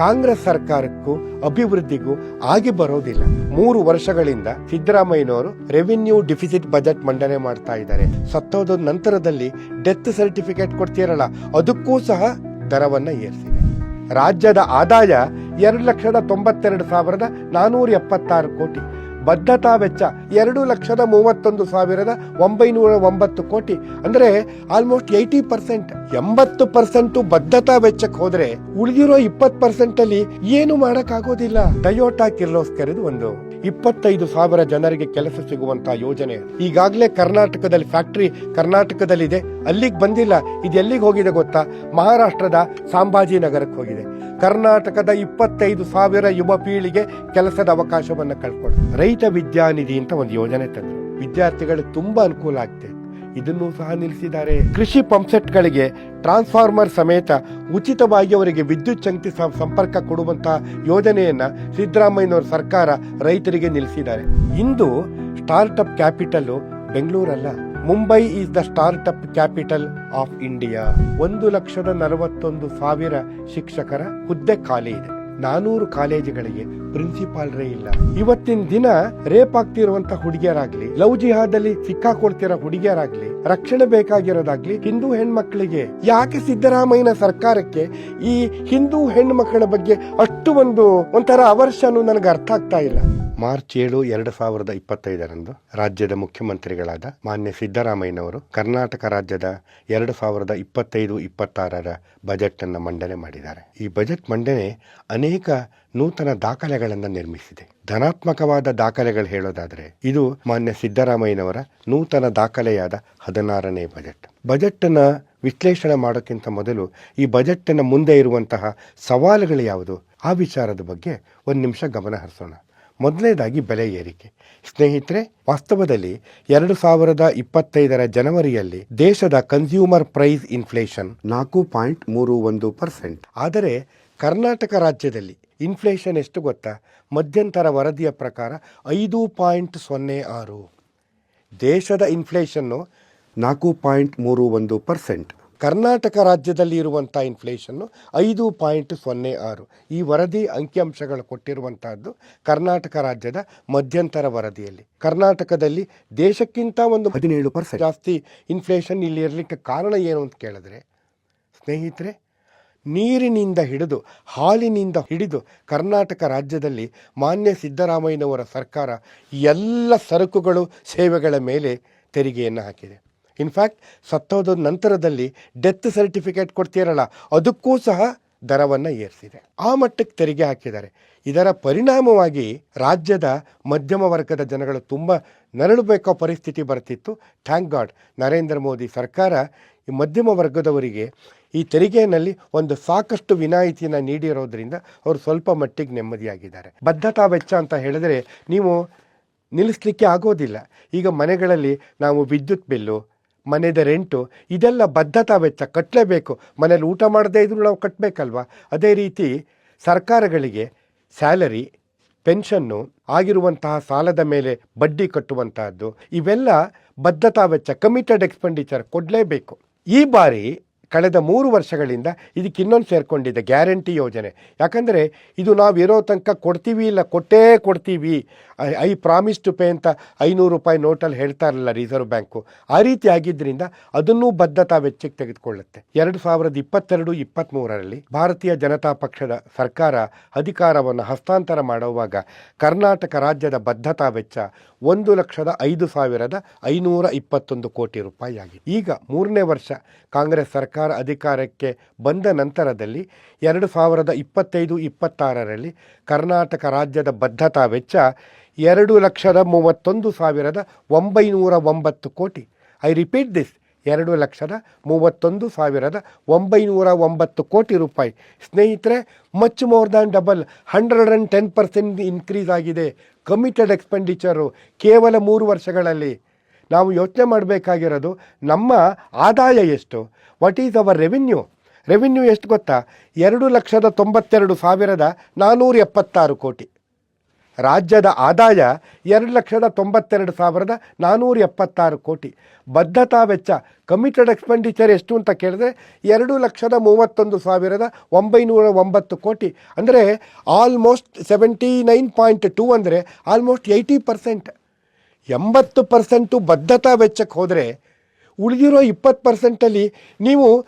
ಕಾಂಗ್ರೆಸ್ ಸರ್ಕಾರಕ್ಕೂ ಅಭಿವೃದ್ಧಿಗೂ ಆಗಿ ಬರೋದಿಲ್ಲ. ಮೂರು ವರ್ಷಗಳಿಂದ ಸಿದ್ದರಾಮಯ್ಯನವರು ರೆವಿನ್ಯೂ ಡಿಫಿಸಿಟ್ ಬಜೆಟ್ ಮಂಡನೆ ಮಾಡ್ತಾ ಇದ್ದಾರೆ. ಸತ್ತೋದ ನಂತರದಲ್ಲಿ ಡೆತ್ ಸರ್ಟಿಫಿಕೇಟ್ ಕೊಡ್ತೀರಲ್ಲ, ಅದಕ್ಕೂ ಸಹ ದರವನ್ನ ಏರಿಸಿದೆ. ರಾಜ್ಯದ ಆದಾಯ ಎರಡು ಲಕ್ಷದ ತೊಂಬತ್ತೆರಡು ಸಾವಿರದ ನಾನೂರ ಎಪ್ಪತ್ತಾರು ಕೋಟಿ. ಬದ್ಧತಾ ವೆಚ್ಚ ಎರಡು ಲಕ್ಷದ ಮೂವತ್ತೊಂದು ಸಾವಿರದ ಒಂಬೈನೂರ ಒಂಬತ್ತು ಕೋಟಿ. ಅಂದ್ರೆ ಆಲ್ಮೋಸ್ಟ್ ಏಯ್ಟಿ ಪರ್ಸೆಂಟ್ ಎಂಬತ್ತು ಪರ್ಸೆಂಟ್ ಬದ್ಧತಾ ವೆಚ್ಚಕ್ಕೆ ಹೋದ್ರೆ ಉಳಿದಿರೋ ಇಪ್ಪತ್ತು ಪರ್ಸೆಂಟ್ ಅಲ್ಲಿ ಏನು ಮಾಡಕ್ ಆಗೋದಿಲ್ಲ ಟಯೋಟಾ ಕಿರ್ಲೋಸ್ಕರ್ ಒಂದು. ಇಪ್ಪತ್ತೈದು ಸಾವಿರ ಜನರಿಗೆ ಕೆಲಸ ಸಿಗುವಂತಹ ಯೋಜನೆ ಈಗಾಗಲೇ ಕರ್ನಾಟಕದಲ್ಲಿ ಫ್ಯಾಕ್ಟರಿ ಕರ್ನಾಟಕದಲ್ಲಿದೆ. ಅಲ್ಲಿಗೆ ಬಂದಿಲ್ಲ, ಇದು ಎಲ್ಲಿಗೆ ಹೋಗಿದೆ ಗೊತ್ತಾ? ಮಹಾರಾಷ್ಟ್ರದ ಸಂಭಾಜಿನಗರಕ್ಕೆ ಹೋಗಿದೆ. ಕರ್ನಾಟಕದ ಇಪ್ಪತ್ತೈದು ಸಾವಿರ ಯುವ ಪೀಳಿಗೆ ಕೆಲಸದ ಅವಕಾಶವನ್ನು ಕಳ್ಕೊಂಡು. ರೈತ ವಿದ್ಯಾನಿಧಿ ಅಂತ ಒಂದು ಯೋಜನೆ ತಂದರು. ವಿದ್ಯಾರ್ಥಿಗಳಿಗೆ ತುಂಬಾ ಅನುಕೂಲ ಆಗ್ತದೆ. ಇದನ್ನು ಸಹ ನಿಲ್ಲಿಸಿದ್ದಾರೆ. ಕೃಷಿ ಪಂಪ್ಸೆಟ್ಗಳಿಗೆ ಟ್ರಾನ್ಸ್ಫಾರ್ಮರ್ ಸಮೇತ ಉಚಿತವಾಗಿ ಅವರಿಗೆ ವಿದ್ಯುತ್ ಶಕ್ತಿ ಸಂಪರ್ಕ ಕೊಡುವಂತಹ ಯೋಜನೆಯನ್ನ ಸಿದ್ದರಾಮಯ್ಯನವರ ಸರ್ಕಾರ ರೈತರಿಗೆ ನಿಲ್ಲಿಸಿದ್ದಾರೆ. ಇಂದು startup capital ಬೆಂಗಳೂರಲ್ಲ. Mumbai is the startup capital of India. ಒಂದು ಲಕ್ಷದ ನಲವತ್ತೊಂದು ಸಾವಿರ ಶಿಕ್ಷಕರ ಹುದ್ದೆ ಖಾಲಿ ಇದೆ. ನಾನೂರು ಕಾಲೇಜುಗಳಿಗೆ ಪ್ರಿನ್ಸಿಪಾಲ್ರೇ ಇಲ್ಲ. ಇವತ್ತಿನ ದಿನ ರೇಪ್ ಆಗ್ತಿರುವಂತ ಹುಡುಗಿಯರಾಗ್ಲಿ, ಲವ್ ಜಿಹಾದಲ್ಲಿ ಸಿಕ್ಕಾಕೊಡ್ತಿರೋ ಹುಡುಗಿಯರಾಗ್ಲಿ, ರಕ್ಷಣೆ ಬೇಕಾಗಿರೋದಾಗ್ಲಿ ಹಿಂದೂ ಹೆಣ್ಮಕ್ಳಿಗೆ ಯಾಕೆ ಸಿದ್ದರಾಮಯ್ಯನ ಸರ್ಕಾರಕ್ಕೆ ಈ ಹಿಂದೂ ಹೆಣ್ಮಕ್ಕಳ ಬಗ್ಗೆ ಅಷ್ಟು ಒಂದು ಒಂಥರ ಅವರ್ಷನು ನನಗೆ ಅರ್ಥ ಆಗ್ತಾ ಇಲ್ಲ. ಮಾರ್ಚ್ ಏಳು ಎರಡು ಸಾವಿರದ ಇಪ್ಪತ್ತೈದರಂದು ರಾಜ್ಯದ ಮುಖ್ಯಮಂತ್ರಿಗಳಾದ ಮಾನ್ಯ ಸಿದ್ದರಾಮಯ್ಯನವರು ಕರ್ನಾಟಕ ರಾಜ್ಯದ ಎರಡು ಸಾವಿರದ ಇಪ್ಪತ್ತೈದು ಇಪ್ಪತ್ತಾರರ ಬಜೆಟ್ ಅನ್ನು ಮಂಡನೆ ಮಾಡಿದ್ದಾರೆ. ಈ ಬಜೆಟ್ ಮಂಡನೆ ಅನೇಕ ನೂತನ ದಾಖಲೆಗಳನ್ನು ನಿರ್ಮಿಸಿದೆ. ಧನಾತ್ಮಕವಾದ ದಾಖಲೆಗಳು ಹೇಳೋದಾದರೆ ಇದು ಮಾನ್ಯ ಸಿದ್ದರಾಮಯ್ಯನವರ ನೂತನ ದಾಖಲೆಯಾದ ಹದಿನಾರನೇ ಬಜೆಟ್. ಬಜೆಟ್ ಅನ್ನ ವಿಶ್ಲೇಷಣೆ ಮಾಡೋಕ್ಕಿಂತ ಮೊದಲು ಈ ಬಜೆಟ್ ಅನ್ನ ಮುಂದೆ ಇರುವಂತಹ ಸವಾಲುಗಳು ಯಾವುದು? ಆ ವಿಚಾರದ ಬಗ್ಗೆ ಒಂದು ನಿಮಿಷ ಗಮನ ಹರಿಸೋಣ. ಮೊದಲನೇದಾಗಿ ಬೆಲೆ ಏರಿಕೆ. ಸ್ನೇಹಿತರೆ, ವಾಸ್ತವದಲ್ಲಿ ಎರಡು ಸಾವಿರದ ಇಪ್ಪತ್ತೈದರ ಜನವರಿಯಲ್ಲಿ ದೇಶದ ಕನ್ಸ್ಯೂಮರ್ ಪ್ರೈಸ್ ಇನ್ಫ್ಲೇಷನ್ ನಾಲ್ಕು ಪಾಯಿಂಟ್ ಮೂರು ಒಂದು ಪರ್ಸೆಂಟ್. ಆದರೆ ಕರ್ನಾಟಕ ರಾಜ್ಯದಲ್ಲಿ ಇನ್ಫ್ಲೇಷನ್ ಎಷ್ಟು ಗೊತ್ತಾ? ಮಧ್ಯಂತರ ವರದಿಯ ಪ್ರಕಾರ ಐದು ಪಾಯಿಂಟ್ ಸೊನ್ನೆ ಆರು. ದೇಶದ ಇನ್ಫ್ಲೇಷನ್ನು ನಾಲ್ಕು ಪಾಯಿಂಟ್ ಮೂರು ಒಂದು ಪರ್ಸೆಂಟ್. ಕರ್ನಾಟಕ ರಾಜ್ಯದಲ್ಲಿ ಇರುವಂಥ ಇನ್ಫ್ಲೇಷನ್ನು ಐದು ಪಾಯಿಂಟ್ ಸೊನ್ನೆ ಆರು. ಈ ವರದಿ ಅಂಕಿಅಂಶಗಳು ಕೊಟ್ಟಿರುವಂತಹದ್ದು ಕರ್ನಾಟಕ ರಾಜ್ಯದ ಮಧ್ಯಂತರ ವರದಿಯಲ್ಲಿ. ಕರ್ನಾಟಕದಲ್ಲಿ ದೇಶಕ್ಕಿಂತ ಒಂದು ಹದಿನೇಳು ಪರ್ಸೆಂಟ್ ಜಾಸ್ತಿ ಇನ್ಫ್ಲೇಷನ್ ಇಲ್ಲಿ ಇರಲಿಕ್ಕೆ ಕಾರಣ ಏನು ಅಂತ ಕೇಳಿದ್ರೆ ಸ್ನೇಹಿತರೆ ನೀರಿನಿಂದ ಹಿಡಿದು ಹಾಲಿನಿಂದ ಹಿಡಿದು ಕರ್ನಾಟಕ ರಾಜ್ಯದಲ್ಲಿ ಮಾನ್ಯ ಸಿದ್ದರಾಮಯ್ಯನವರ ಸರ್ಕಾರ ಎಲ್ಲ ಸರಕುಗಳು ಸೇವೆಗಳ ಮೇಲೆ ತೆರಿಗೆಯನ್ನು ಹಾಕಿದೆ. ಇನ್ಫ್ಯಾಕ್ಟ್ ಸತ್ತೋದ ನಂತರದಲ್ಲಿ ಡೆತ್ ಸರ್ಟಿಫಿಕೇಟ್ ಕೊಡ್ತೀರಲ್ಲ, ಅದಕ್ಕೂ ಸಹ ದರವನ್ನು ಏರಿಸಿದೆ. ಆ ಮಟ್ಟಕ್ಕೆ ತೆರಿಗೆ ಹಾಕಿದ್ದಾರೆ. ಇದರ ಪರಿಣಾಮವಾಗಿ ರಾಜ್ಯದ ಮಧ್ಯಮ ವರ್ಗದ ಜನಗಳು ತುಂಬ ನರಳಬೇಕೋ ಪರಿಸ್ಥಿತಿ ಬರ್ತಿತ್ತು. ಥ್ಯಾಂಕ್ ಗಾಡ್ ನರೇಂದ್ರ ಮೋದಿ ಸರ್ಕಾರ ಈ ಮಧ್ಯಮ ವರ್ಗದವರಿಗೆ ಈ ತೆರಿಗೆಯಲ್ಲಿ ಒಂದು ಸಾಕಷ್ಟು ವಿನಾಯಿತಿಯನ್ನು ನೀಡಿರೋದ್ರಿಂದ ಅವರು ಸ್ವಲ್ಪ ಮಟ್ಟಿಗೆ ನೆಮ್ಮದಿಯಾಗಿದ್ದಾರೆ. ಬದ್ಧತಾ ವೆಚ್ಚ ಅಂತ ಹೇಳಿದ್ರೆ ನೀವು ನಿಲ್ಲಿಸ್ಲಿಕ್ಕೆ ಆಗೋದಿಲ್ಲ. ಈಗ ಮನೆಗಳಲ್ಲಿ ನಾವು ವಿದ್ಯುತ್ ಬಿಲ್ಲು ಮನೆದ ರೆಂಟು ಇದೆಲ್ಲ ಬದ್ಧತಾ ವೆಚ್ಚ ಕಟ್ಟಲೇಬೇಕು ಮನೇಲಿ ಊಟ ಮಾಡದೇ ಇದ್ರೂ ನಾವು ಕಟ್ಟಬೇಕಲ್ವಾ ಅದೇ ರೀತಿ ಸರ್ಕಾರಗಳಿಗೆ ಸ್ಯಾಲರಿ ಪೆನ್ಷನ್ನು ಆಗಿರುವಂತಹ ಸಾಲದ ಮೇಲೆ ಬಡ್ಡಿ ಕಟ್ಟುವಂತಹದ್ದು, ಇವೆಲ್ಲ ಬದ್ಧತಾ ವೆಚ್ಚ ಕಮಿಟೆಡ್ ಎಕ್ಸ್ಪೆಂಡಿಚರ್ ಕೊಡಲೇಬೇಕು. ಈ ಬಾರಿ ಕಳೆದ ಮೂರು ವರ್ಷಗಳಿಂದ ಇದಕ್ಕೆ ಇನ್ನೊಂದು ಸೇರ್ಕೊಂಡಿದೆ, ಗ್ಯಾರಂಟಿ ಯೋಜನೆ. ಯಾಕಂದರೆ ಇದು ನಾವು ಇರೋ ತನಕ ಕೊಡ್ತೀವಿ ಇಲ್ಲ ಕೊಟ್ಟೇ ಕೊಡ್ತೀವಿ. ಐ- ಪ್ರಾಮಿಸ್ ಟು ಪೇ ಅಂತ ಐನೂರು ರೂಪಾಯಿ ನೋಟಲ್ಲಿ ಹೇಳ್ತಾ ಇರಲಿಲ್ಲ ರಿಸರ್ವ್ ಬ್ಯಾಂಕು ಆ ರೀತಿ ಆಗಿದ್ದರಿಂದ ಅದನ್ನೂ ಬದ್ಧತಾ ವೆಚ್ಚಕ್ಕೆ ತೆಗೆದುಕೊಳ್ಳುತ್ತೆ. ಎರಡು ಸಾವಿರದ ಇಪ್ಪತ್ತೆರಡು ಇಪ್ಪತ್ತ್ಮೂರರಲ್ಲಿ ಭಾರತೀಯ ಜನತಾ ಪಕ್ಷದ ಸರ್ಕಾರ ಅಧಿಕಾರವನ್ನು ಹಸ್ತಾಂತರ ಮಾಡುವಾಗ ಕರ್ನಾಟಕ ರಾಜ್ಯದ ಬದ್ಧತಾ ವೆಚ್ಚ ಒಂದು ಲಕ್ಷದ ಐದು ಸಾವಿರದ ಐನೂರ ಇಪ್ಪತ್ತೊಂದು ಕೋಟಿ ರೂಪಾಯಿ ಆಗಿದೆ ಈಗ ಮೂರನೇ ವರ್ಷ ಕಾಂಗ್ರೆಸ್ ಸರ್ಕಾರ ಅಧಿಕಾರಕ್ಕೆ ಬಂದ ನಂತರದಲ್ಲಿ ಎರಡು ಸಾವಿರದ ಇಪ್ಪತ್ತೈದು ಇಪ್ಪತ್ತಾರರಲ್ಲಿ ಕರ್ನಾಟಕ ರಾಜ್ಯದ ಬದ್ಧತಾ ವೆಚ್ಚ ಎರಡು ಲಕ್ಷದ ಮೂವತ್ತೊಂದು ಸಾವಿರದ ಒಂಬೈನೂರ ಒಂಬತ್ತು ಕೋಟಿ. ಐ ರಿಪೀಟ್ ದಿಸ್ ಎರಡು ಲಕ್ಷದ ಮೂವತ್ತೊಂದು ಸಾವಿರದ ಒಂಬೈನೂರ ಒಂಬತ್ತು ಕೋಟಿ ರೂಪಾಯಿ. ಸ್ನೇಹಿತರೆ much more than double hundred and ten percent increase ಆಗಿದೆ. ಕಮಿಟೆಡ್ ಎಕ್ಸ್ಪೆಂಡಿಚರು ಕೇವಲ ಮೂರು ವರ್ಷಗಳಲ್ಲಿ. ನಾವು ಯೋಚನೆ ಮಾಡಬೇಕಾಗಿರೋದು ನಮ್ಮ ಆದಾಯ ಎಷ್ಟು? What is our revenue revenue ಎಷ್ಟು ಗೊತ್ತಾ? ಎರಡು ಲಕ್ಷದ ತೊಂಬತ್ತೆರಡು ಸಾವಿರದ ನಾನ್ನೂರ ಎಪ್ಪತ್ತಾರು ಕೋಟಿ. ರಾಜ್ಯದ ಆದಾಯ ಎರಡು ಲಕ್ಷದ ತೊಂಬತ್ತೆರಡು ಸಾವಿರದ ನಾನ್ನೂರ ಎಪ್ಪತ್ತಾರು ಕೋಟಿ. ಬದ್ಧತಾ ವೆಚ್ಚ ಕಮಿಟೆಡ್ ಎಕ್ಸ್ಪೆಂಡಿಚರ್ ಎಷ್ಟು ಅಂತ ಕೇಳಿದ್ರೆ ಎರಡು ಲಕ್ಷದ ಮೂವತ್ತೊಂದು ಸಾವಿರದ ಒಂಬೈನೂರ ಒಂಬತ್ತು ಕೋಟಿ. ಅಂದರೆ almost seventy nine point two ಅಂದರೆ ಆಲ್ಮೋಸ್ಟ್ ಏಯ್ಟಿ ಪರ್ಸೆಂಟ್ ಎಂಬತ್ತು ಪರ್ಸೆಂಟು ಬದ್ಧತಾ ವೆಚ್ಚಕ್ಕೆ ಹೋದರೆ ಉಳಿದಿರೋ ಇಪ್ಪತ್ತು ಪರ್ಸೆಂಟಲ್ಲಿ ನೀವು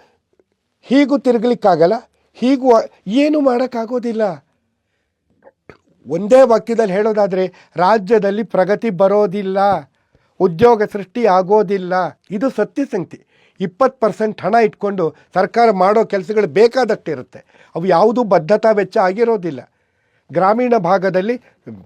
ಹೀಗೂ ತಿರುಗಲಿಕ್ಕಾಗಲ್ಲ, ಹೀಗೂ ಏನು ಮಾಡೋಕ್ಕಾಗೋದಿಲ್ಲ. ಒಂದೇ ವಾಕ್ಯದಲ್ಲಿ ಹೇಳೋದಾದರೆ, ರಾಜ್ಯದಲ್ಲಿ ಪ್ರಗತಿ ಬರೋದಿಲ್ಲ, ಉದ್ಯೋಗ ಸೃಷ್ಟಿ ಆಗೋದಿಲ್ಲ. ಇದು ಸತ್ಯ ಸಂಗತಿ ಇಪ್ಪತ್ತು ಪರ್ಸೆಂಟ್ ಹಣ ಇಟ್ಕೊಂಡು ಸರ್ಕಾರ ಮಾಡೋ ಕೆಲಸಗಳು ಬೇಕಾದಷ್ಟಿರುತ್ತೆ. ಅವು ಯಾವುದೂ ಬದ್ಧತಾ ವೆಚ್ಚ ಆಗಿರೋದಿಲ್ಲ. ಗ್ರಾಮೀಣ ಭಾಗದಲ್ಲಿ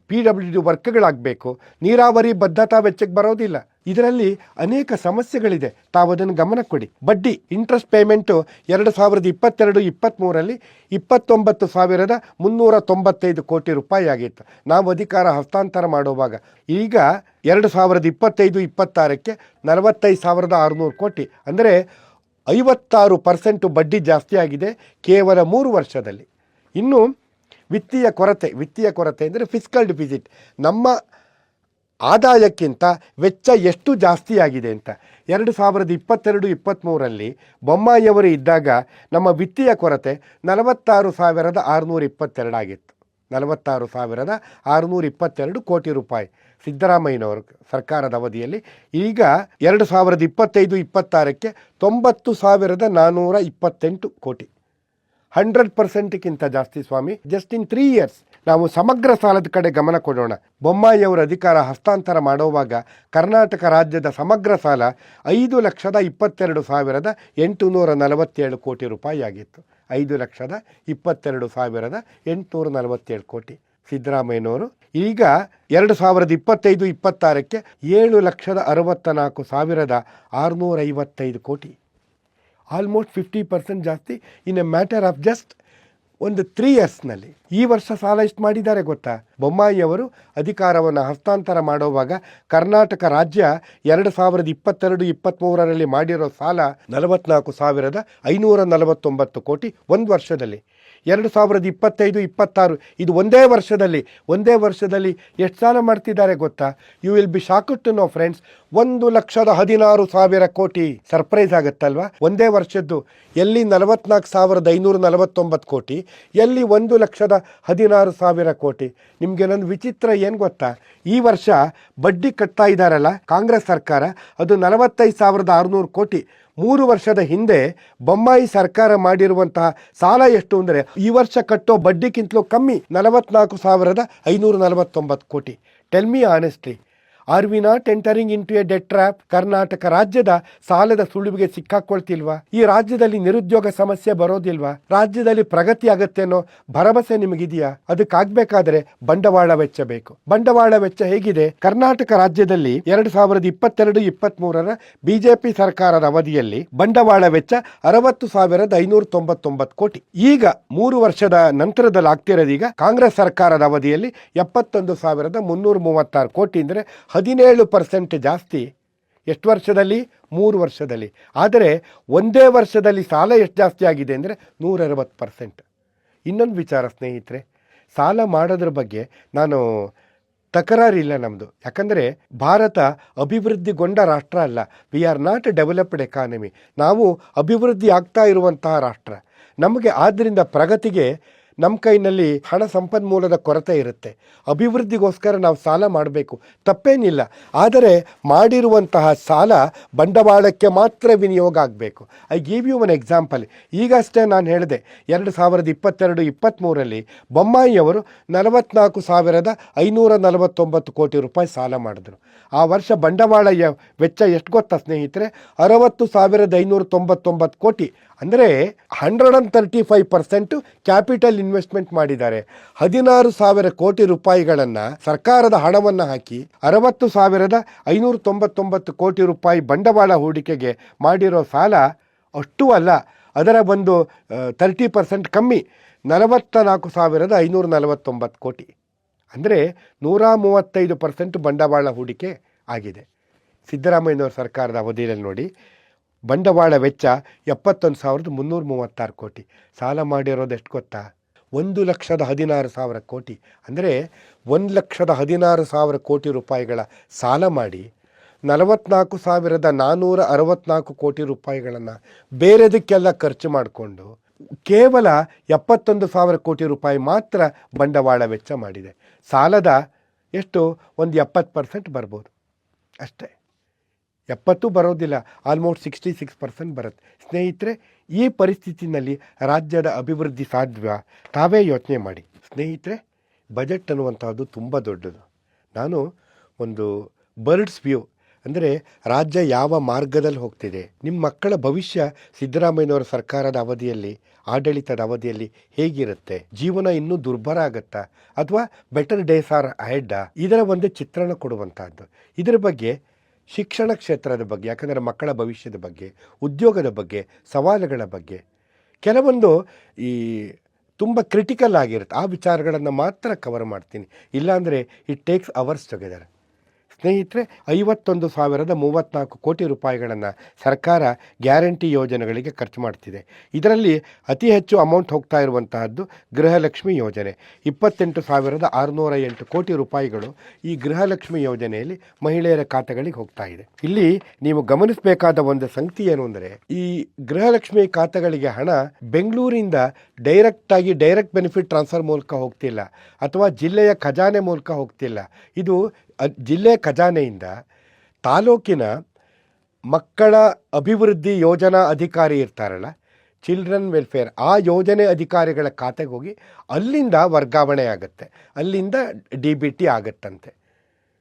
ಪಿ ಡಬ್ಲ್ಯೂ ಡಿ ವರ್ಕ್ಗಳಾಗಬೇಕು ನೀರಾವರಿ ಬದ್ಧತಾ ವೆಚ್ಚಕ್ಕೆ ಬರೋದಿಲ್ಲ. ಇದರಲ್ಲಿ ಅನೇಕ ಸಮಸ್ಯೆಗಳಿದೆ. ತಾವು ಅದನ್ನು ಗಮನ ಕೊಡಿ. ಬಡ್ಡಿ ಇಂಟ್ರೆಸ್ಟ್ ಪೇಮೆಂಟು ಎರಡು ಸಾವಿರದ ಇಪ್ಪತ್ತೆರಡು ಇಪ್ಪತ್ತ್ಮೂರಲ್ಲಿ ಇಪ್ಪತ್ತೊಂಬತ್ತು ಸಾವಿರದ ಮುನ್ನೂರ ತೊಂಬತ್ತೈದು ಕೋಟಿ ರೂಪಾಯಿ ಆಗಿತ್ತು. ನಾವು ಅಧಿಕಾರ ಹಸ್ತಾಂತರ ಮಾಡುವಾಗ ಈಗ ಎರಡು ಸಾವಿರದ ಇಪ್ಪತ್ತೈದು, ಇಪ್ಪತ್ತಾರಕ್ಕೆ ನಲವತ್ತೈದು ಸಾವಿರದ ಆರುನೂರು ಕೋಟಿ. ಅಂದರೆ ಐವತ್ತಾರು ಪರ್ಸೆಂಟು ಬಡ್ಡಿ ಜಾಸ್ತಿ ಆಗಿದೆ ಕೇವಲ ಮೂರು ವರ್ಷದಲ್ಲಿ. ಇನ್ನು ವಿತ್ತೀಯ ಕೊರತೆ ವಿತ್ತೀಯ ಕೊರತೆ ಅಂದರೆ ಫಿಸ್ಕಲ್ ಡಿಫಿಸಿಟ್ ನಮ್ಮ ಆದಾಯಕ್ಕಿಂತ ವೆಚ್ಚ ಎಷ್ಟು ಜಾಸ್ತಿ ಆಗಿದೆ ಅಂತ. ಎರಡು ಸಾವಿರದ ಇಪ್ಪತ್ತೆರಡು ಇಪ್ಪತ್ತ್ಮೂರರಲ್ಲಿ ಬೊಮ್ಮಾಯಿಯವರು ಇದ್ದಾಗ ನಮ್ಮ ವಿತ್ತೀಯ ಕೊರತೆ ನಲವತ್ತಾರು ಸಾವಿರದ ಆರುನೂರ ಇಪ್ಪತ್ತೆರಡು ಆಗಿತ್ತು. ನಲವತ್ತಾರು ಸಾವಿರದ ಆರುನೂರ ಇಪ್ಪತ್ತೆರಡು ಕೋಟಿ ರೂಪಾಯಿ. ಸಿದ್ದರಾಮಯ್ಯನವರು ಸರ್ಕಾರದ ಅವಧಿಯಲ್ಲಿ ಈಗ ಎರಡು ಸಾವಿರದ ಇಪ್ಪತ್ತೈದು, ಇಪ್ಪತ್ತಾರಕ್ಕೆ ತೊಂಬತ್ತು ಸಾವಿರದ ನಾನ್ನೂರ ಇಪ್ಪತ್ತೆಂಟು ಕೋಟಿ. ಹಂಡ್ರೆಡ್ ಪರ್ಸೆಂಟ್ಗಿಂತ ಜಾಸ್ತಿ ಸ್ವಾಮಿ. ಜಸ್ಟ್ ಇನ್ ತ್ರೀ ಇಯರ್ಸ್ ನಾವು ಸಮಗ್ರ ಸಾಲದ ಕಡೆ ಗಮನ ಕೊಡೋಣ. ಬೊಮ್ಮಾಯಿಯವರ ಅಧಿಕಾರ ಹಸ್ತಾಂತರ ಮಾಡುವಾಗ ಕರ್ನಾಟಕ ರಾಜ್ಯದ ಸಮಗ್ರ ಸಾಲ ಐದು ಲಕ್ಷದ ಇಪ್ಪತ್ತೆರಡು ಸಾವಿರದ ಎಂಟುನೂರ ನಲವತ್ತೇಳು ಕೋಟಿ ರೂಪಾಯಿ ಆಗಿತ್ತು. ಐದು ಲಕ್ಷದ ಇಪ್ಪತ್ತೆರಡು ಸಾವಿರದ ಎಂಟುನೂರ ನಲವತ್ತೇಳು ಕೋಟಿ. ಸಿದ್ದರಾಮಯ್ಯನವರು ಈಗ ಎರಡು ಸಾವಿರದ ಇಪ್ಪತ್ತೈದು ಇಪ್ಪತ್ತಾರಕ್ಕೆ ಏಳು ಲಕ್ಷದ ಅರವತ್ತ ನಾಲ್ಕು ಸಾವಿರದ ಆರುನೂರ ಐವತ್ತೈದು ಕೋಟಿ. ಆಲ್ಮೋಸ್ಟ್ ಫಿಫ್ಟಿ ಪರ್ಸೆಂಟ್ ಜಾಸ್ತಿ in a matter of just ಒಂದು ತ್ರೀ ಇಯರ್ಸ್ನಲ್ಲಿ ಈ ವರ್ಷ ಸಾಲ ಎಷ್ಟು ಮಾಡಿದ್ದಾರೆ ಗೊತ್ತಾ? ಬೊಮ್ಮಾಯಿಯವರು ಅಧಿಕಾರವನ್ನು ಹಸ್ತಾಂತರ ಮಾಡುವಾಗ ಕರ್ನಾಟಕ ರಾಜ್ಯ ಎರಡು ಸಾವಿರದ ಇಪ್ಪತ್ತೆರಡು ಇಪ್ಪತ್ತ್ಮೂರರಲ್ಲಿ ಮಾಡಿರೋ ಸಾಲ ನಲವತ್ನಾಲ್ಕು ಸಾವಿರದ ಐನೂರ ನಲವತ್ತೊಂಬತ್ತು ಕೋಟಿ ಒಂದು ವರ್ಷದಲ್ಲಿ. ಎರಡು ಸಾವಿರದ ಇಪ್ಪತ್ತೈದು, ಇಪ್ಪತ್ತಾರು, ಇದು ಒಂದೇ ವರ್ಷದಲ್ಲಿ ಒಂದೇ ವರ್ಷದಲ್ಲಿ ಎಷ್ಟು ಸಾಲ ಮಾಡ್ತಿದ್ದಾರೆ ಗೊತ್ತಾ? You will be shocked no friends ಒಂದು ಲಕ್ಷದ ಹದಿನಾರು ಸಾವಿರ ಕೋಟಿ ಸರ್ಪ್ರೈಸ್ ಆಗುತ್ತಲ್ವಾ? ಒಂದೇ ವರ್ಷದ್ದು ಎಲ್ಲಿ ನಲವತ್ನಾಲ್ಕು ಸಾವಿರದ ಐನೂರ ನಲವತ್ತೊಂಬತ್ತು ಕೋಟಿ, ಎಲ್ಲಿ ಒಂದು ಲಕ್ಷದ ಹದಿನಾರು ಸಾವಿರ ಕೋಟಿ. ನಿಮಗೆ ನನ್ನ ವಿಚಿತ್ರ ಏನು ಗೊತ್ತಾ? ಈ ವರ್ಷ ಬಡ್ಡಿ ಕಟ್ತಾ ಇದ್ದಾರಲ್ಲ ಕಾಂಗ್ರೆಸ್ ಸರ್ಕಾರ, ಅದು ನಲವತ್ತೈದು ಸಾವಿರದ ಆರುನೂರು ಕೋಟಿ. ಮೂರು ವರ್ಷದ ಹಿಂದೆ ಬೊಮ್ಮಾಯಿ ಸರ್ಕಾರ ಮಾಡಿರುವಂತಹ ಸಾಲ ಎಷ್ಟು ಅಂದರೆ ಈ ವರ್ಷ ಕಟ್ಟೋ ಬಡ್ಡಿಗಿಂತಲೂ ಕಮ್ಮಿ ನಲವತ್ನಾಲ್ಕು ಸಾವಿರದ ಐನೂರ ನಲವತ್ತೊಂಬತ್ತು crore. Tell me honestly are we not entering into a debt trap Karnataka ರಾಜ್ಯದ ಸಾಲದ ಸುಳಿವಿಗೆ ಸಿಕ್ಕಾಕೊಳ್ತಿಲ್ವಾ? ಈ ರಾಜ್ಯದಲ್ಲಿ ನಿರುದ್ಯೋಗ ಸಮಸ್ಯೆ ಬರೋದಿಲ್ವಾ? ರಾಜ್ಯದಲ್ಲಿ ಪ್ರಗತಿ ಆಗತ್ತೆ ಅನ್ನೋ ಭರವಸೆ ನಿಮಗಿದೆಯಾ? ಅದಕ್ಕಾಗಬೇಕಾದ್ರೆ ಬಂಡವಾಳ ವೆಚ್ಚ ಬೇಕು. ಬಂಡವಾಳ ವೆಚ್ಚ ಹೇಗಿದೆ? ಕರ್ನಾಟಕ ರಾಜ್ಯದಲ್ಲಿ ಎರಡು ಸಾವಿರದ ಇಪ್ಪತ್ತೆರಡು ಇಪ್ಪತ್ತ್ ಮೂರರ ಬಿಜೆಪಿ ಸರ್ಕಾರದ ಅವಧಿಯಲ್ಲಿ ಬಂಡವಾಳ ವೆಚ್ಚ ಅರವತ್ತು ಸಾವಿರದ ಐನೂರ ತೊಂಬತ್ತೊಂಬತ್ತು ಕೋಟಿ. ಈಗ ಮೂರು ವರ್ಷದ ನಂತರದಲ್ಲಿ ಆಗ್ತಿರೋದೀಗ ಕಾಂಗ್ರೆಸ್ ಸರ್ಕಾರದ ಅವಧಿಯಲ್ಲಿ ಎಪ್ಪತ್ತೊಂದು ಸಾವಿರದ ಮುನ್ನೂರ ಮೂವತ್ತಾರು ಕೋಟಿ. ಅಂದರೆ ಹದಿನೇಳು ಪರ್ಸೆಂಟ್ ಜಾಸ್ತಿ ಎಷ್ಟು ವರ್ಷದಲ್ಲಿ? ಮೂರು ವರ್ಷದಲ್ಲಿ. ಆದರೆ ಒಂದೇ ವರ್ಷದಲ್ಲಿ ಸಾಲ ಎಷ್ಟು ಜಾಸ್ತಿ ಆಗಿದೆ ಅಂದರೆ ನೂರ ಅರವತ್ತು ಪರ್ಸೆಂಟ್. ಇನ್ನೊಂದು ವಿಚಾರ ಸ್ನೇಹಿತರೆ, ಸಾಲ ಮಾಡೋದ್ರ ಬಗ್ಗೆ ನಾನು ತಕರಾರಿಲ್ಲ ನಮ್ಮದು ಯಾಕಂದರೆ ಭಾರತ ಅಭಿವೃದ್ಧಿಗೊಂಡ ರಾಷ್ಟ್ರ ಅಲ್ಲ. We are not developed economy ನಾವು ಅಭಿವೃದ್ಧಿ ಆಗ್ತಾ ಇರುವಂತಹ ರಾಷ್ಟ್ರ. ನಮಗೆ ಆದ್ದರಿಂದ ಪ್ರಗತಿಗೆ ನಮ್ಮ ಕೈನಲ್ಲಿ ಹಣ ಸಂಪನ್ಮೂಲದ ಕೊರತೆ ಇರುತ್ತೆ. ಅಭಿವೃದ್ಧಿಗೋಸ್ಕರ ನಾವು ಸಾಲ ಮಾಡಬೇಕು. ತಪ್ಪೇನಿಲ್ಲ. ಆದರೆ ಮಾಡಿರುವಂತಹ ಸಾಲ ಬಂಡವಾಳಕ್ಕೆ ಮಾತ್ರ ವಿನಿಯೋಗ ಆಗಬೇಕು. I give you one example. ಈಗಷ್ಟೇ ನಾನು ಹೇಳಿದೆ, ಎರಡು ಸಾವಿರದ ಇಪ್ಪತ್ತೆರಡು ಇಪ್ಪತ್ತ್ಮೂರಲ್ಲಿ ಬೊಮ್ಮಾಯಿಯವರು ನಲವತ್ನಾಲ್ಕು ಸಾವಿರದ ಐನೂರ ನಲವತ್ತೊಂಬತ್ತು ಕೋಟಿ ರೂಪಾಯಿ ಸಾಲ ಮಾಡಿದ್ರು. ಆ ವರ್ಷ ಬಂಡವಾಳ ವೆಚ್ಚ ಎಷ್ಟು ಗೊತ್ತಾ ಸ್ನೇಹಿತರೆ? ಅರವತ್ತು ಸಾವಿರದ ಐನೂರ ತೊಂಬತ್ತೊಂಬತ್ತು ಕೋಟಿ. ಅಂದರೆ hundred and thirty five percent capital investment ಮಾಡಿದ್ದಾರೆ. ಹದಿನಾರು ಸಾವಿರ ಕೋಟಿ ರೂಪಾಯಿಗಳನ್ನು ಸರ್ಕಾರದ ಹಣವನ್ನು ಹಾಕಿ ಅರವತ್ತು ಸಾವಿರದ ಐನೂರ ತೊಂಬತ್ತೊಂಬತ್ತು ಕೋಟಿ ರೂಪಾಯಿ ಬಂಡವಾಳ ಹೂಡಿಕೆಗೆ ಮಾಡಿರೋ ಸಾಲ ಅಷ್ಟೂ ಅಲ್ಲ, ಅದರ ಒಂದು ತರ್ಟಿ ಪರ್ಸೆಂಟ್ ಕಮ್ಮಿ ನಲವತ್ತ ನಾಲ್ಕು ಸಾವಿರದ ಐನೂರ ನಲವತ್ತೊಂಬತ್ತು ಕೋಟಿ. ಅಂದರೆ ನೂರ ಮೂವತ್ತೈದು ಪರ್ಸೆಂಟ್ ಬಂಡವಾಳ ಹೂಡಿಕೆ ಆಗಿದೆ. ಸಿದ್ದರಾಮಯ್ಯನವರ ಸರ್ಕಾರದ ಅವಧಿಯಲ್ಲಿ ನೋಡಿ, ಬಂಡವಾಳ ವೆಚ್ಚ ಎಪ್ಪತ್ತೊಂದು ಸಾವಿರದ ಮುನ್ನೂರ ಮೂವತ್ತಾರು ಕೋಟಿ. ಸಾಲ ಮಾಡಿರೋದು ಎಷ್ಟು ಗೊತ್ತಾ? ಒಂದು ಲಕ್ಷದ ಹದಿನಾರು ಸಾವಿರ ಕೋಟಿ. ಅಂದರೆ ಒಂದು ಲಕ್ಷದ ಹದಿನಾರು ಸಾವಿರ ಕೋಟಿ ರೂಪಾಯಿಗಳ ಸಾಲ ಮಾಡಿ ನಲವತ್ನಾಲ್ಕು ಸಾವಿರದ ನಾನ್ನೂರ ಅರವತ್ನಾಲ್ಕು ಕೋಟಿ ರೂಪಾಯಿಗಳನ್ನು ಬೇರೆದಕ್ಕೆಲ್ಲ ಖರ್ಚು ಮಾಡಿಕೊಂಡು ಕೇವಲ ಎಪ್ಪತ್ತೊಂದು ಸಾವಿರ ಕೋಟಿ ರೂಪಾಯಿ ಮಾತ್ರ ಬಂಡವಾಳ ವೆಚ್ಚ ಮಾಡಿದೆ. ಸಾಲದ ಎಷ್ಟು? ಒಂದು ಎಪ್ಪತ್ತು ಪರ್ಸೆಂಟ್ ಬರ್ಬೋದು. ಅಷ್ಟೇ. ಎಪ್ಪತ್ತು ಬರೋದಿಲ್ಲ. ಆಲ್ಮೋಸ್ಟ್ ಸಿಕ್ಸ್ಟಿ ಸಿಕ್ಸ್ ಪರ್ಸೆಂಟ್ ಬರುತ್ತೆ. ಸ್ನೇಹಿತರೆ, ಈ ಪರಿಸ್ಥಿತಿನಲ್ಲಿ ರಾಜ್ಯದ ಅಭಿವೃದ್ಧಿ ಸಾಧ್ಯ ತಾವೇ ಯೋಚನೆ ಮಾಡಿ. ಸ್ನೇಹಿತರೆ, ಬಜೆಟ್ ಅನ್ನುವಂಥದ್ದು ತುಂಬ ದೊಡ್ಡದು. ನಾನು ಒಂದು ಬರ್ಡ್ಸ್ ವ್ಯೂ ಅಂದರೆ ರಾಜ್ಯ ಯಾವ ಮಾರ್ಗದಲ್ಲಿ ಹೋಗ್ತಿದೆ ನಿಮ್ಮ ಮಕ್ಕಳ ಭವಿಷ್ಯ ಸಿದ್ದರಾಮಯ್ಯನವರ ಸರ್ಕಾರದ ಅವಧಿಯಲ್ಲಿ, ಆಡಳಿತದ ಅವಧಿಯಲ್ಲಿ ಹೇಗಿರುತ್ತೆ? ಜೀವನ ಇನ್ನೂ ದುರ್ಬರ ಆಗತ್ತಾ? ಅಥವಾ ಬೆಟರ್ ಡೇಸ್ ಆರ್ ಅಹೆಡ್ಡಾ ಇದರ ಒಂದು ಚಿತ್ರಣ ಕೊಡುವಂಥದ್ದು. ಇದರ ಬಗ್ಗೆ ಶಿಕ್ಷಣ ಕ್ಷೇತ್ರದ ಬಗ್ಗೆ, ಯಾಕಂದರೆ ಮಕ್ಕಳ ಭವಿಷ್ಯದ ಬಗ್ಗೆ, ಉದ್ಯೋಗದ ಬಗ್ಗೆ, ಸವಾಲುಗಳ ಬಗ್ಗೆ ಕೆಲವೊಂದು ಈ ತುಂಬ ಕ್ರಿಟಿಕಲ್ ಆಗಿರುತ್ತೆ. ಆ ವಿಚಾರಗಳನ್ನು ಮಾತ್ರ ಕವರ್ ಮಾಡ್ತೀನಿ. ಇಲ್ಲಾಂದರೆ ಇಟ್ ಟೇಕ್ಸ್ ಅವರ್ಸ್ ಟುಗೆದರ್ ಸ್ನೇಹಿತರೆ, ಐವತ್ತೊಂದು ಸಾವಿರದ ಮೂವತ್ತ್ನಾಲ್ಕು ಕೋಟಿ ರೂಪಾಯಿಗಳನ್ನು ಸರ್ಕಾರ ಗ್ಯಾರಂಟಿ ಯೋಜನೆಗಳಿಗೆ ಖರ್ಚು ಮಾಡ್ತಿದೆ. ಇದರಲ್ಲಿ ಅತಿ ಹೆಚ್ಚು ಅಮೌಂಟ್ ಹೋಗ್ತಾ ಇರುವಂತಹದ್ದು ಗೃಹಲಕ್ಷ್ಮಿ ಯೋಜನೆ. ಇಪ್ಪತ್ತೆಂಟು ಸಾವಿರದ ಆರುನೂರ ಎಂಟು ಕೋಟಿ ರೂಪಾಯಿಗಳು ಈ ಗೃಹಲಕ್ಷ್ಮಿ ಯೋಜನೆಯಲ್ಲಿ ಮಹಿಳೆಯರ ಖಾತೆಗಳಿಗೆ ಹೋಗ್ತಾ ಇದೆ. ಇಲ್ಲಿ ನೀವು ಗಮನಿಸಬೇಕಾದ ಒಂದು ಸಂಗತಿ ಏನು ಅಂದರೆ, ಈ ಗೃಹಲಕ್ಷ್ಮಿ ಖಾತೆಗಳಿಗೆ ಹಣ ಬೆಂಗಳೂರಿಂದ ಡೈರೆಕ್ಟ್ ಆಗಿ ಡೈರೆಕ್ಟ್ ಬೆನಿಫಿಟ್ ಟ್ರಾನ್ಸ್ಫರ್ ಮೂಲಕ ಹೋಗ್ತಿಲ್ಲ, ಅಥವಾ ಜಿಲ್ಲೆಯ ಖಜಾನೆ ಮೂಲಕ ಹೋಗ್ತಿಲ್ಲ. ಇದು ಜಿಲ್ಲೆ ಖಜಾನೆಯಿಂದ ತಾಲೂಕಿನ ಮಕ್ಕಳ ಅಭಿವೃದ್ಧಿ ಯೋಜನಾ ಅಧಿಕಾರಿ ಇರ್ತಾರಲ್ಲ, ಚಿಲ್ಡ್ರನ್ ವೆಲ್ಫೇರ್, ಆ ಯೋಜನೆ ಅಧಿಕಾರಿಗಳ ಖಾತೆಗೆ ಹೋಗಿ ಅಲ್ಲಿಂದ ವರ್ಗಾವಣೆ ಆಗುತ್ತೆ. ಅಲ್ಲಿಂದ ಡಿ ಬಿ ಟಿ ಆಗುತ್ತಂತೆ.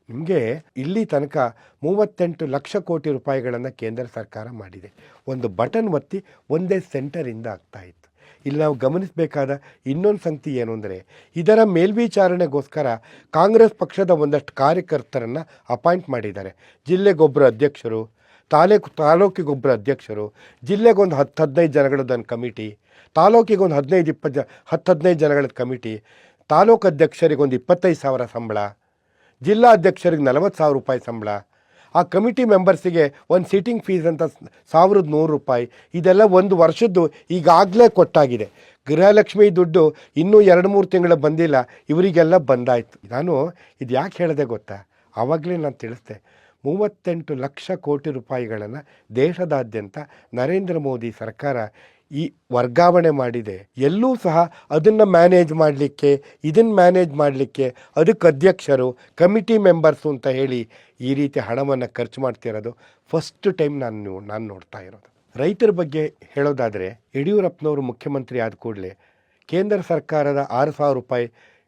ನಿಮಗೆ ಇಲ್ಲಿ ತನಕ ಮೂವತ್ತೆಂಟು ಲಕ್ಷ ಕೋಟಿ ರೂಪಾಯಿಗಳನ್ನು ಕೇಂದ್ರ ಸರ್ಕಾರ ಮಾಡಿದೆ. ಒಂದು ಬಟನ್ ಒತ್ತಿ ಒಂದೇ ಸೆಂಟರಿಂದ ಆಗ್ತಾ ಇತ್ತು. ಇಲ್ಲಿ, ನಾವು ಗಮನಿಸಬೇಕಾದ ಇನ್ನೊಂದು ಸಂಗತಿ ಏನು ಅಂದರೆ, ಇದರ ಮೇಲ್ವಿಚಾರಣೆಗೋಸ್ಕರ ಕಾಂಗ್ರೆಸ್ ಪಕ್ಷದ ಒಂದಷ್ಟು ಕಾರ್ಯಕರ್ತರನ್ನು ಅಪಾಯಿಂಟ್ ಮಾಡಿದ್ದಾರೆ. ಜಿಲ್ಲೆಗೊಬ್ಬರು ಅಧ್ಯಕ್ಷರು, ತಾಲೂಕು ತಾಲೂಕಿಗೊಬ್ಬರು ಅಧ್ಯಕ್ಷರು, ಜಿಲ್ಲೆಗೊಂದು ಹತ್ತು ಹದಿನೈದು ಜನಗಳದ್ದೊಂದು ಕಮಿಟಿ, ತಾಲೂಕಿಗೊಂದು ಹದಿನೈದು ಇಪ್ಪತ್ತು ಜ, ಹತ್ತು ಹದಿನೈದು ಜನಗಳದ್ದು ಕಮಿಟಿ, ತಾಲೂಕು ಅಧ್ಯಕ್ಷರಿಗೊಂದು ಇಪ್ಪತ್ತೈದು ಸಾವಿರ ಸಂಬಳ, ಜಿಲ್ಲಾ ಅಧ್ಯಕ್ಷರಿಗೆ ನಲವತ್ತು ಸಾವಿರ ರೂಪಾಯಿ ಸಂಬಳ ಆ ಕಮಿಟಿ ಮೆಂಬರ್ಸಿಗೆ ಒಂದು ಸೀಟಿಂಗ್ ಫೀಸ್ ಅಂತ ಸಾವಿರದ ನೂರು ರೂಪಾಯಿ. ಇದೆಲ್ಲ ಒಂದು ವರ್ಷದ್ದು ಈಗಾಗಲೇ ಕೊಟ್ಟಾಗಿದೆ. ಗೃಹಲಕ್ಷ್ಮಿ ದುಡ್ಡು ಇನ್ನೂ ಎರಡು ಮೂರು ತಿಂಗಳು ಬಂದಿಲ್ಲ. ಇವರಿಗೆಲ್ಲ ಬಂದಾಯಿತು. ನಾನು ಇದು ಯಾಕೆ ಹೇಳಿದೆ ಗೊತ್ತಾ? ಆವಾಗಲೇ ನಾನು ತಿಳಿಸ್ದೆ. ಮೂವತ್ತೆಂಟು ಲಕ್ಷ ಕೋಟಿ ರೂಪಾಯಿಗಳನ್ನು ದೇಶದಾದ್ಯಂತ ನರೇಂದ್ರ ಮೋದಿ ಸರ್ಕಾರ ಈ ವರ್ಗಾವಣೆ ಮಾಡಿದೆ. ಎಲ್ಲೂ ಸಹ ಅದನ್ನು ಮ್ಯಾನೇಜ್ ಮಾಡಲಿಕ್ಕೆ ಇದನ್ನು ಮ್ಯಾನೇಜ್ ಮಾಡಲಿಕ್ಕೆ ಅದಕ್ಕೆ ಅಧ್ಯಕ್ಷರು ಕಮಿಟಿ ಮೆಂಬರ್ಸು ಅಂತ ಹೇಳಿ ಈ ರೀತಿ ಹಣವನ್ನು ಖರ್ಚು ಮಾಡ್ತಿರೋದು ಫಸ್ಟ್ ಟೈಮ್ ನಾನು ನಾನು ನೋಡ್ತಾ ಇರೋದು. ರೈತರ ಬಗ್ಗೆ ಹೇಳೋದಾದರೆ ಯಡಿಯೂರಪ್ಪನವರು ಮುಖ್ಯಮಂತ್ರಿ ಆದ ಕೂಡಲೇ ಕೇಂದ್ರ ಸರ್ಕಾರದ ಆರು ಸಾವಿರ ರೂಪಾಯಿ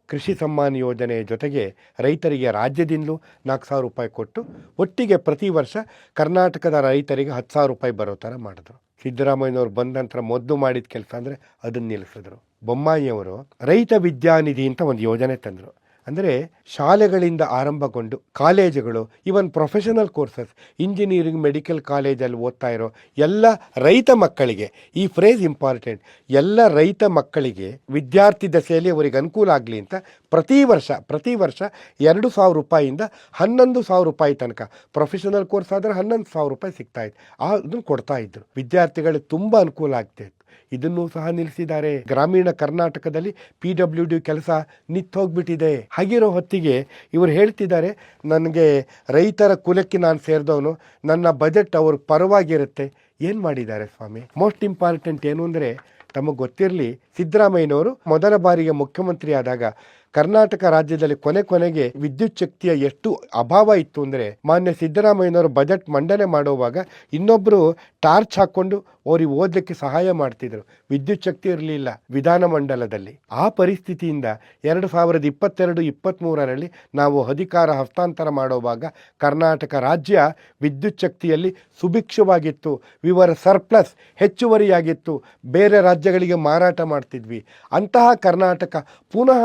ಕೃಷಿ ಸಮ್ಮಾನ್ ಯೋಜನೆ ಜೊತೆಗೆ ರೈತರಿಗೆ ರಾಜ್ಯದಿಂದಲೂ ನಾಲ್ಕು ಸಾವಿರ ರೂಪಾಯಿ ಕೊಟ್ಟು ಒಟ್ಟಿಗೆ ಪ್ರತಿ ವರ್ಷ ಕರ್ನಾಟಕದ ರೈತರಿಗೆ ಹತ್ತು ಸಾವಿರ ರೂಪಾಯಿ ಬರೋ ಥರ ಮಾಡಿದ್ರು. ಸಿದ್ದರಾಮಯ್ಯನವ್ರು ಬಂದ ನಂತರ ಮೊದಲು ಮಾಡಿದ ಕೆಲಸ ಅಂದರೆ ಅದನ್ನು ನಿಲ್ಲಿಸಿದ್ರು. ಬೊಮ್ಮಾಯಿಯವರು ರೈತ ವಿದ್ಯಾನಿಧಿ ಅಂತ ಒಂದು ಯೋಜನೆ ತಂದರು. ಅಂದರೆ ಶಾಲೆಗಳಿಂದ ಆರಂಭಗೊಂಡು ಕಾಲೇಜುಗಳು even professional courses engineering medical ಕಾಲೇಜಲ್ಲಿ ಓದ್ತಾ ಇರೋ ಎಲ್ಲ ರೈತ ಮಕ್ಕಳಿಗೆ, ಈ ಫ್ರೇಸ್ ಇಂಪಾರ್ಟೆಂಟ್ ಎಲ್ಲ ರೈತ ಮಕ್ಕಳಿಗೆ ವಿದ್ಯಾರ್ಥಿ ದಶೆಯಲ್ಲಿ ಅವರಿಗೆ ಅನುಕೂಲ ಆಗಲಿ ಅಂತ ಪ್ರತಿ ವರ್ಷ ಪ್ರತಿ ವರ್ಷ ಎರಡು ಸಾವಿರ ರೂಪಾಯಿಯಿಂದ ಹನ್ನೊಂದು ಸಾವಿರ ರೂಪಾಯಿ ತನಕ ಪ್ರೊಫೆಷನಲ್ ಕೋರ್ಸ್ ಆದರೆ ಹನ್ನೊಂದು ಸಾವಿರ ರೂಪಾಯಿ ಸಿಗ್ತಾ ಇತ್ತು. ಆ, ಅದನ್ನು ಕೊಡ್ತಾ ಇದ್ರು. ವಿದ್ಯಾರ್ಥಿಗಳಿಗೆ ತುಂಬ ಅನುಕೂಲ ಆಗ್ತಾ ಇತ್ತು. ಇದನ್ನು ಸಹ ನಿಲ್ಲಿಸಿದ್ದಾರೆ. ಗ್ರಾಮೀಣ ಕರ್ನಾಟಕದಲ್ಲಿ ಪಿ ಡಬ್ಲ್ಯೂ ಡಿ ಕೆಲಸ ನಿಂತೋಗ್ಬಿಟ್ಟಿದೆ. ಹಾಗಿರೋ ಹೊತ್ತಿಗೆ ಇವರು ಹೇಳ್ತಿದ್ದಾರೆ, ನನಗೆ ರೈತರ ಕುಲಕ್ಕೆ ನಾನು ಸೇರಿದವನು, ನನ್ನ ಬಜೆಟ್ ಅವರು ಪರವಾಗಿರುತ್ತೆ. ಏನು ಮಾಡಿದ್ದಾರೆ ಸ್ವಾಮಿ? ಮೋಸ್ಟ್ ಇಂಪಾರ್ಟೆಂಟ್ ಏನು ಅಂದರೆ, ತಮಗೆ ಗೊತ್ತಿರಲಿ, ಸಿದ್ದರಾಮಯ್ಯನವರು ಮೊದಲ ಬಾರಿಗೆ ಮುಖ್ಯಮಂತ್ರಿ ಆದಾಗ ಕರ್ನಾಟಕ ರಾಜ್ಯದಲ್ಲಿ ಕೊನೆ ಕೊನೆಗೆ ವಿದ್ಯುತ್ ಶಕ್ತಿಯ ಎಷ್ಟು ಅಭಾವ ಇತ್ತು ಅಂದರೆ ಮಾನ್ಯ ಸಿದ್ದರಾಮಯ್ಯನವರು ಬಜೆಟ್ ಮಂಡನೆ ಮಾಡುವಾಗ ಇನ್ನೊಬ್ಬರು ಟಾರ್ಚ್ ಹಾಕ್ಕೊಂಡು ಅವ್ರಿಗೆ ಓದಲಿಕ್ಕೆ ಸಹಾಯ ಮಾಡ್ತಿದ್ರು. ವಿದ್ಯುತ್ ಶಕ್ತಿ ಇರಲಿಲ್ಲ ವಿಧಾನಮಂಡಲದಲ್ಲಿ ಆ ಪರಿಸ್ಥಿತಿಯಿಂದ ಎರಡು ಸಾವಿರದ ಇಪ್ಪತ್ತೆರಡು ಇಪ್ಪತ್ತ್ಮೂರರಲ್ಲಿ ನಾವು ಅಧಿಕಾರ ಹಸ್ತಾಂತರ ಮಾಡುವಾಗ ಕರ್ನಾಟಕ ರಾಜ್ಯ ವಿದ್ಯುತ್ ಶಕ್ತಿಯಲ್ಲಿ ಸುಭಿಕ್ಷವಾಗಿತ್ತು. ವಿವರ ಸರ್ಪ್ಲಸ್ ಹೆಚ್ಚುವರಿಯಾಗಿತ್ತು. ಬೇರೆ ರಾಜ್ಯಗಳಿಗೆ ಮಾರಾಟ ಮಾಡ್ತಿದ್ವಿ. ಅಂತಹ ಕರ್ನಾಟಕ ಪುನಃ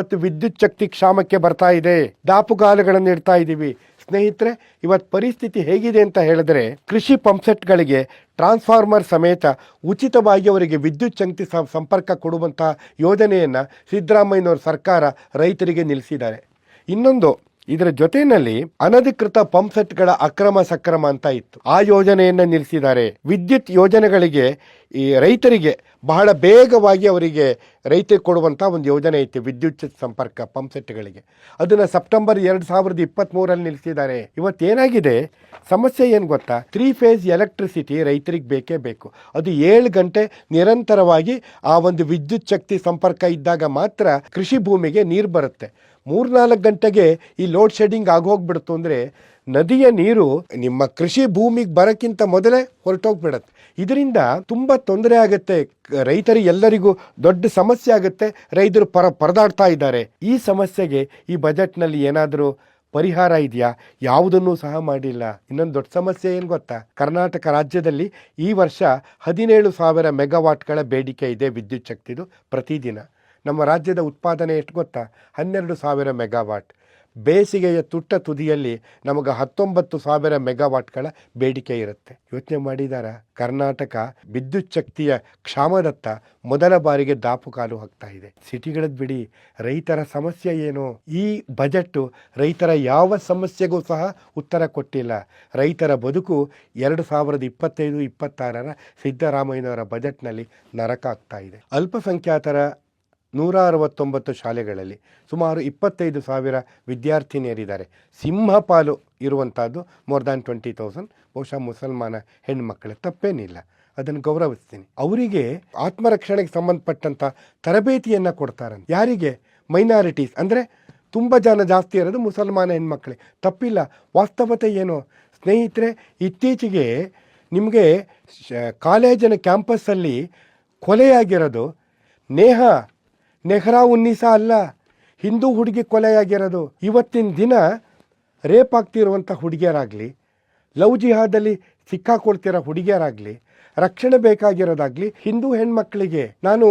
ಇವತ್ತು ವಿದ್ಯುತ್ ಶಕ್ತಿ ಕ್ಷಾಮಕ್ಕೆ ಬರ್ತಾ ಇದೆ. ದಾಪುಗಾಲುಗಳನ್ನು ಇಡ್ತಾ ಇದ್ದೀವಿ. ಸ್ನೇಹಿತರೆ, ಇವತ್ತು ಪರಿಸ್ಥಿತಿ ಹೇಗಿದೆ ಅಂತ ಹೇಳಿದ್ರೆ, ಕೃಷಿ ಪಂಪ್ಸೆಟ್ಗಳಿಗೆ ಟ್ರಾನ್ಸ್ಫಾರ್ಮರ್ ಸಮೇತ ಉಚಿತವಾಗಿ ಅವರಿಗೆ ವಿದ್ಯುತ್ ಶಕ್ತಿ ಸಂಪರ್ಕ ಕೊಡುವಂತಹ ಯೋಜನೆಯನ್ನು ಸಿದ್ದರಾಮಯ್ಯನವರ ಸರ್ಕಾರ ರೈತರಿಗೆ ನಿಲ್ಲಿಸಿದ್ದಾರೆ ಇನ್ನೊಂದು ಇದರ ಜೊತೆಯಲ್ಲಿ ಅನಧಿಕೃತ ಪಂಪ್ಸೆಟ್ಗಳ ಅಕ್ರಮ ಸಕ್ರಮ ಅಂತ ಇತ್ತು. ಆ ಯೋಜನೆಯನ್ನು ನಿಲ್ಲಿಸಿದ್ದಾರೆ ವಿದ್ಯುತ್ ಯೋಜನೆಗಳಿಗೆ ಈ ರೈತರಿಗೆ ಬಹಳ ಬೇಗವಾಗಿ ಅವರಿಗೆ ರೈತರಿಗೆ ಕೊಡುವಂಥ ಒಂದು ಯೋಜನೆ ಐತಿ, ವಿದ್ಯುತ್ ಸಂಪರ್ಕ ಪಂಪ್ ಸೆಟ್ಗಳಿಗೆ. ಅದನ್ನು ಸೆಪ್ಟೆಂಬರ್ ಎರಡು ಸಾವಿರದ ಇಪ್ಪತ್ತ್ಮೂರಲ್ಲಿ ನಿಲ್ಲಿಸಿದ್ದಾರೆ ಇವತ್ತೇನಾಗಿದೆ ಸಮಸ್ಯೆ ಏನು ಗೊತ್ತಾ? ತ್ರೀ ಫೇಸ್ ಎಲೆಕ್ಟ್ರಿಸಿಟಿ ರೈತರಿಗೆ ಬೇಕೇ ಬೇಕು. ಅದು ಏಳು ಗಂಟೆ ನಿರಂತರವಾಗಿ ಆ ಒಂದು ವಿದ್ಯುತ್ ಶಕ್ತಿ ಸಂಪರ್ಕ ಇದ್ದಾಗ ಮಾತ್ರ ಕೃಷಿ ಭೂಮಿಗೆ ನೀರು ಬರುತ್ತೆ. ಮೂರ್ನಾಲ್ಕು ಗಂಟೆಗೆ ಈ ಲೋಡ್ ಶೆಡ್ಡಿಂಗ್ ಆಗೋಗ್ಬಿಡ್ತು ಅಂದರೆ ನದಿಯ ನೀರು ನಿಮ್ಮ ಕೃಷಿ ಭೂಮಿಗೆ ಬರೋಕ್ಕಿಂತ ಮೊದಲೇ ಹೊರಟೋಗ್ಬಿಡತ್ತೆ. ಇದರಿಂದ ತುಂಬ ತೊಂದರೆ ಆಗುತ್ತೆ. ರೈತರು ಎಲ್ಲರಿಗೂ ದೊಡ್ಡ ಸಮಸ್ಯೆ ಆಗುತ್ತೆ. ರೈತರು ಪರ ಪರದಾಡ್ತಾ ಇದ್ದಾರೆ. ಈ ಸಮಸ್ಯೆಗೆ ಈ ಬಜೆಟ್ನಲ್ಲಿ ಏನಾದರೂ ಪರಿಹಾರ ಇದೆಯಾ? ಯಾವುದನ್ನೂ ಸಹ ಮಾಡಿಲ್ಲ. ಇನ್ನೊಂದು ದೊಡ್ಡ ಸಮಸ್ಯೆ ಏನು ಗೊತ್ತಾ? ಕರ್ನಾಟಕ ರಾಜ್ಯದಲ್ಲಿ ಈ ವರ್ಷ ಹದಿನೇಳು ಸಾವಿರ ಮೆಗಾವಾಟ್ಗಳ ಬೇಡಿಕೆ ಇದೆ ವಿದ್ಯುತ್ ಶಕ್ತಿದು ಪ್ರತಿದಿನ. ನಮ್ಮ ರಾಜ್ಯದ ಉತ್ಪಾದನೆ ಎಷ್ಟು ಗೊತ್ತಾ? ಹನ್ನೆರಡು ಸಾವಿರ ಮೆಗಾವಾಟ್. ಬೇಸಿಗೆಯ ತುಟ್ಟ ತುದಿಯಲ್ಲಿ ನಮಗೆ ಹತ್ತೊಂಬತ್ತು ಸಾವಿರ ಮೆಗಾವಾಟ್ಗಳ ಬೇಡಿಕೆ ಇರುತ್ತೆ. ಯೋಚನೆ ಮಾಡಿದಾರ? ಕರ್ನಾಟಕ ವಿದ್ಯುತ್ ಶಕ್ತಿಯ ಕ್ಷಾಮದತ್ತ ಮೊದಲ ಬಾರಿಗೆ ದಾಪು ಕಾಲು ಹಾಕ್ತಾ ಇದೆ. ಸಿಟಿಗಳದ್ ಬಿಡಿ, ರೈತರ ಸಮಸ್ಯೆ ಏನು? ಈ ಬಜೆಟ್ಟು ರೈತರ ಯಾವ ಸಮಸ್ಯೆಗೂ ಸಹ ಉತ್ತರ ಕೊಟ್ಟಿಲ್ಲ. ರೈತರ ಬದುಕು ಎರಡು ಸಾವಿರದ ಇಪ್ಪತ್ತೈದು, ಇಪ್ಪತ್ತಾರರ ಸಿದ್ದರಾಮಯ್ಯನವರ ಬಜೆಟ್ನಲ್ಲಿ ನರಕ ಆಗ್ತಾ ಇದೆ. ಅಲ್ಪಸಂಖ್ಯಾತರ ನೂರ ಅರವತ್ತೊಂಬತ್ತು ಶಾಲೆಗಳಲ್ಲಿ ಸುಮಾರು ಇಪ್ಪತ್ತೈದು ಸಾವಿರ ವಿದ್ಯಾರ್ಥಿನಿಯರಿದ್ದಾರೆ. ಸಿಂಹಪಾಲು ಇರುವಂಥದ್ದು ಮೋರ್ ದ್ಯಾನ್ ಟ್ವೆಂಟಿ ತೌಸಂಡ್ ಬಹುಶಃ ಮುಸಲ್ಮಾನ ಹೆಣ್ಮಕ್ಕಳ ತಪ್ಪೇನಿಲ್ಲ. ಅದನ್ನು ಗೌರವಿಸ್ತೀನಿ. ಅವರಿಗೆ ಆತ್ಮರಕ್ಷಣೆಗೆ ಸಂಬಂಧಪಟ್ಟಂಥ ತರಬೇತಿಯನ್ನು ಕೊಡ್ತಾರೆ ಯಾರಿಗೆ? ಮೈನಾರಿಟೀಸ್ ಅಂದರೆ ತುಂಬ ಜನ ಜಾಸ್ತಿ ಇರೋದು ಮುಸಲ್ಮಾನ ಹೆಣ್ಮಕ್ಳೇ ತಪ್ಪಿಲ್ಲ. ವಾಸ್ತವತೆ ಏನು? ಸ್ನೇಹಿತರೆ, ಇತ್ತೀಚೆಗೆ ನಿಮಗೆ ಕಾಲೇಜಿನ ಕ್ಯಾಂಪಸ್ಸಲ್ಲಿ ಕೊಲೆಯಾಗಿರೋದು ನೇಹ ನೆಹ್ರಾ ಉನ್ನಿಸ ಅಲ್ಲ. ಹಿಂದೂ ಹುಡುಗಿ ಕೊಲೆಯಾಗಿರೋದು. ಇವತ್ತಿನ ದಿನ ರೇಪ್ ಆಗ್ತಿರುವಂಥ ಹುಡುಗಿಯರಾಗಲಿ, ಲವ್ ಜಿಹಾದಲ್ಲಿ ಸಿಕ್ಕಾಕೊಳ್ತಿರೋ ಹುಡುಗಿಯರಾಗಲಿ, ರಕ್ಷಣೆ ಬೇಕಾಗಿರೋದಾಗಲಿ ಹಿಂದೂ ಹೆಣ್ಮಕ್ಳಿಗೆ ನಾನು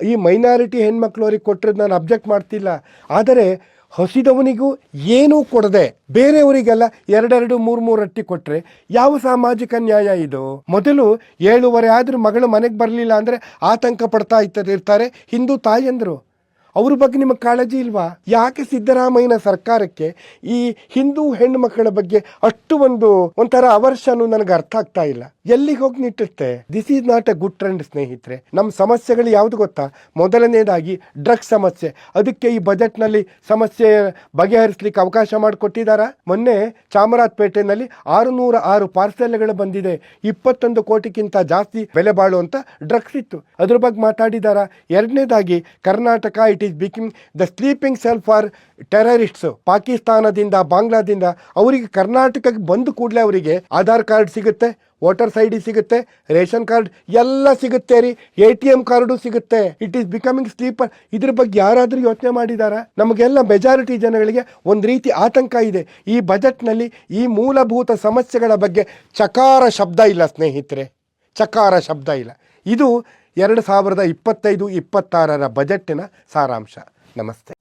ಈ ಮೈನಾರಿಟಿ ಹೆಣ್ಮಕ್ಳವ್ರಿಗೆ ಕೊಟ್ಟರೆ ನಾನು ಅಬ್ಜೆಕ್ಟ್ ಮಾಡ್ತಿಲ್ಲ. ಆದರೆ ಹಸಿದವನಿಗೂ ಏನೂ ಕೊಡದೆ ಬೇರೆಯವರಿಗೆಲ್ಲ ಎರಡೆರಡು ಮೂರು ಮೂರು ರಟ್ಟಿ ಕೊಟ್ಟರೆ ಯಾವ ಸಾಮಾಜಿಕ ನ್ಯಾಯ ಇದು? ಮೊದಲು ಏಳುವರೆ ಆದರೂ ಮಗಳು ಮನೆಗೆ ಬರಲಿಲ್ಲ ಅಂದರೆ ಆತಂಕ ಪಡ್ತಾ ಇರ್ತಾರೆ ಹಿಂದೂ ತಾಯಂದರು. ಅವ್ರ ಬಗ್ಗೆ ನಿಮಗೆ ಕಾಳಜಿ ಇಲ್ವಾ? ಯಾಕೆ ಸಿದ್ದರಾಮಯ್ಯನ ಸರ್ಕಾರಕ್ಕೆ ಈ ಹಿಂದೂ ಹೆಣ್ಣು ಮಕ್ಕಳ ಬಗ್ಗೆ ಅಷ್ಟು ಒಂದು ಒಂಥರ ಅವರ್ಷನು ನನಗೆ ಅರ್ಥ ಆಗ್ತಾ ಇಲ್ಲ. ಎಲ್ಲಿಗೆ ಹೋಗಿ ನಿಟ್ಟುತ್ತೆ this is not a good trend ಸ್ನೇಹಿತರೆ. ನಮ್ಮ ಸಮಸ್ಯೆಗಳು ಯಾವುದು ಗೊತ್ತಾ? ಮೊದಲನೇದಾಗಿ ಡ್ರಗ್ಸ್ ಸಮಸ್ಯೆ. ಅದಕ್ಕೆ ಈ ಬಜೆಟ್ನಲ್ಲಿ ಸಮಸ್ಯೆ ಬಗೆಹರಿಸಲಿಕ್ಕೆ ಅವಕಾಶ ಮಾಡಿಕೊಟ್ಟಿದ್ದಾರಾ ಮೊನ್ನೆ ಚಾಮರಾಜಪೇಟೆನಲ್ಲಿ ಆರುನೂರ ಆರು ಪಾರ್ಸೆಲ್ಗಳು ಬಂದಿದೆ. ಇಪ್ಪತ್ತೊಂದು ಕೋಟಿಗಿಂತ ಜಾಸ್ತಿ ಬೆಲೆ ಬಾಳುವಂಥ ಡ್ರಗ್ಸ್ ಇತ್ತು. ಅದ್ರ ಬಗ್ಗೆ ಮಾತಾಡಿದಾರ? ಎರಡನೇದಾಗಿ Karnataka it is becoming the sleeping cell for terrorists ಪಾಕಿಸ್ತಾನದಿಂದ, ಬಾಂಗ್ಲಾದಿಂದ, ಅವರಿಗೆ ಕರ್ನಾಟಕಕ್ಕೆ ಬಂದ ಕೂಡಲೇ ಅವರಿಗೆ ಆಧಾರ್ ಕಾರ್ಡ್ ಸಿಗುತ್ತೆ. ವೋಟರ್ಸ್ ಐ ಡಿ ಸಿಗುತ್ತೆ, ರೇಷನ್ ಕಾರ್ಡ್ ಎಲ್ಲ ಸಿಗುತ್ತೆ ರೀ, ಎ ಟಿ ಎಂ ಕಾರ್ಡು ಸಿಗುತ್ತೆ. ಇಟ್ ಈಸ್ ಬಿಕಮಿಂಗ್ ಸ್ಲೀಪರ್ ಇದ್ರ ಬಗ್ಗೆ ಯಾರಾದರೂ ಯೋಚನೆ ಮಾಡಿದಾರ? ನಮಗೆಲ್ಲ ಮೆಜಾರಿಟಿ ಜನಗಳಿಗೆ ಒಂದು ರೀತಿ ಆತಂಕ ಇದೆ. ಈ ಬಜೆಟ್ನಲ್ಲಿ ಈ ಮೂಲಭೂತ ಸಮಸ್ಯೆಗಳ ಬಗ್ಗೆ ಚಕಾರ ಶಬ್ದ ಇಲ್ಲ, ಸ್ನೇಹಿತರೆ. ಚಕಾರ ಶಬ್ದ ಇಲ್ಲ. ಇದು ಎರಡು ಸಾವಿರದ ಇಪ್ಪತ್ತೈದು, ಇಪ್ಪತ್ತಾರರ ಬಜೆಟ್ಟಿನ ಸಾರಾಂಶ. ನಮಸ್ತೆ.